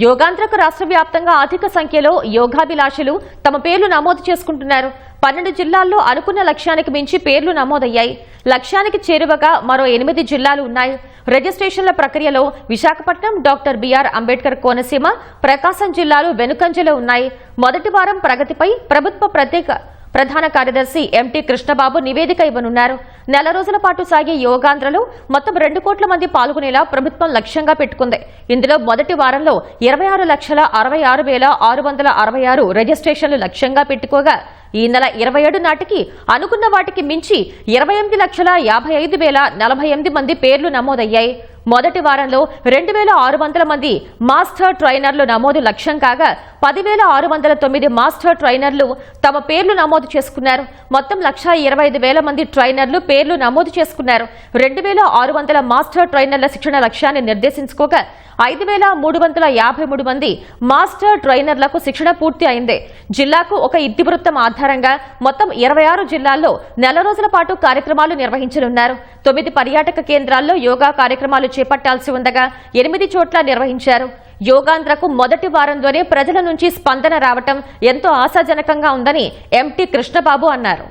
యోగాంధ్రకు రాష్ట్ర వ్యాప్తంగా అధిక సంఖ్యలో యోగాభిలాషులు తమ పేర్లు నమోదు చేసుకుంటున్నారు. పన్నెండు జిల్లాల్లో అనుకున్న లక్ష్యానికి మించి పేర్లు నమోదయ్యాయి. లక్ష్యానికి చేరువగా మరో ఎనిమిది జిల్లాలు ఉన్నాయి. రిజిస్ట్రేషన్ల ప్రక్రియలో Visakhapatnam doctor B R Ambedkar Konaseema Prakasam జిల్లాలు వెనుకంజలో ఉన్నాయి. మొదటి వారం ప్రగతిపై ప్రభుత్వ ప్రత్యేక ప్రధాన కార్యదర్శి ఎంటీ కృష్ణబాబు నివేదిక ఇవ్వనున్నారు. నెల రోజుల పాటు సాగే యోగాంధ్రలో మొత్తం రెండు కోట్ల మంది పాల్గొనేలా ప్రభుత్వం లక్ష్యంగా పెట్టుకుంది. ఇందులో మొదటి వారంలో ఇరవై ఆరు లక్షల అరవై ఆరు వేల ఆరు వందల అరవై ఆరు రిజిస్ట్రేషన్లు లక్ష్యంగా పెట్టుకోగా ఈ నెల ఇరవై ఏడు నాటికి అనుకున్న వాటికి మించి ఇరవై ఎనిమిది లక్షల యాభై ఐదు వేల నలభై ఎనిమిది మంది పేర్లు నమోదయ్యాయి. మొదటి వారంలో రెండు వేల ఆరు వందల మంది మాస్టర్ ట్రైనర్లు నమోదు లక్ష్యం కాగా పదివేల ఆరు వందల తొమ్మిది మాస్టర్ ట్రైనర్లు తమ పేర్లు నమోదు చేసుకున్నారు. మొత్తం లక్ష ఇరవై ఐదు వేల మంది ట్రైనర్లు పేర్లు నమోదు చేసుకున్నారు. రెండు వేల ఆరు వందల మాస్టర్ ట్రైనర్ల శిక్షణ లక్ష్యాన్ని నిర్దేశించుకోగా ఐదు వేల మూడు వందల యాభై మూడు మంది మాస్టర్ ట్రైనర్లకు శిక్షణ పూర్తి అయింది. జిల్లాకు ఒక ఇతివృత్తం ఆధారంగా మొత్తం ఇరవై ఆరు జిల్లాల్లో నెల రోజుల పాటు కార్యక్రమాలు నిర్వహించనున్నారు. తొమ్మిది పర్యాటక కేంద్రాల్లో యోగా కార్యక్రమాలు చేపట్టాల్సి ఉండగా ఎనిమిది చోట్ల నిర్వహించారు. యోగాంధ్రకు మొదటి వారంలోనే ప్రజల నుంచి స్పందన రావటం ఎంతో ఆశాజనకంగా ఉందని ఎంటీ కృష్ణబాబు అన్నారు.